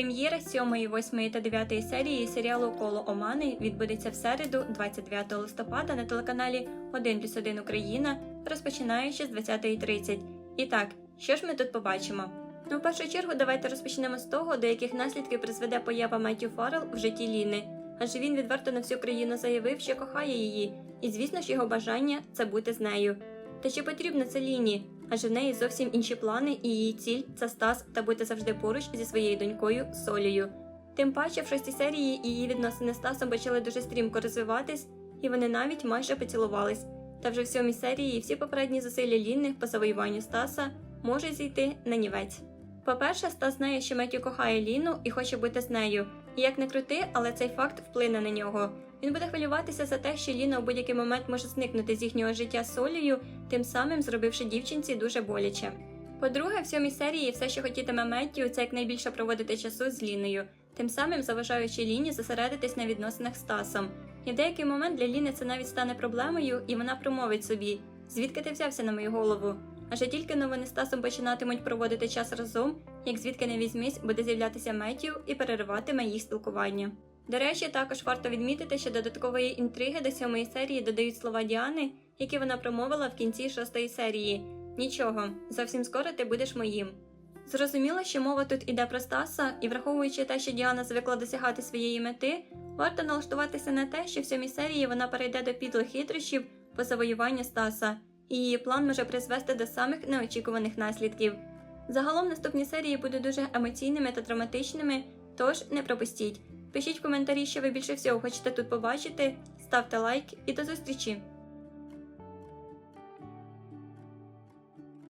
Прем'єра 7, 8 та 9 серії серіалу Коло Омани відбудеться в середу, 29 листопада на телеканалі 1 плюс 1 Україна, розпочинаючи з 20.30. І так, що ж ми тут побачимо? Ну, в першу чергу, давайте розпочнемо з того, до яких наслідків призведе поява Меттю Фаррелл в житті Ліни. Адже він відверто на всю країну заявив, що кохає її, і звісно ж його бажання це бути з нею. Та чи потрібно це Ліні? Адже в неї зовсім інші плани, і її ціль це Стас та бути завжди поруч зі своєю донькою Солею. Тим паче, в шостій серії її відносини з Стасом почали дуже стрімко розвиватись, і вони навіть майже поцілувались. Та вже в сьомій серії всі попередні зусилля Ліни по завоюванню Стаса можуть зійти на нівець. По-перше, Стас знає, що Меттю кохає Ліну і хоче бути з нею. Як не крути, але цей факт вплине на нього. Він буде хвилюватися за те, що Ліна у будь-який момент може зникнути з їхнього життя з тим самим зробивши дівчинці дуже боляче. По-друге, в сьомій серії все, що хотітиме Меттю, це якнайбільше проводити часу з Ліною, тим самим заважаючи Ліні зосередитись на відносинах з Стасом. І в деякий момент для Ліни це навіть стане проблемою, і вона промовить собі: звідки ти взявся на мою голову? Адже тільки но вони з Стасом починатимуть проводити час разом, як звідки не візьмись, буде з'являтися Меттю і перериватиме їх спілкування. До речі, також варто відмітити, що додаткової інтриги до сьомої серії додають слова Діани, які вона промовила в кінці шостої серії. Нічого, зовсім скоро ти будеш моїм. Зрозуміло, що мова тут іде про Стаса, і враховуючи те, що Діана звикла досягати своєї мети, варто налаштуватися на те, що в сьомій серії вона перейде до підлих хитрощів по завоюванню Стаса, і її план може призвести до самих неочікуваних наслідків. Загалом наступні серії будуть дуже емоційними та драматичними, тож не пропустіть. Пишіть в коментарі, що ви більше всього хочете тут побачити, ставте лайк і до зустрічі!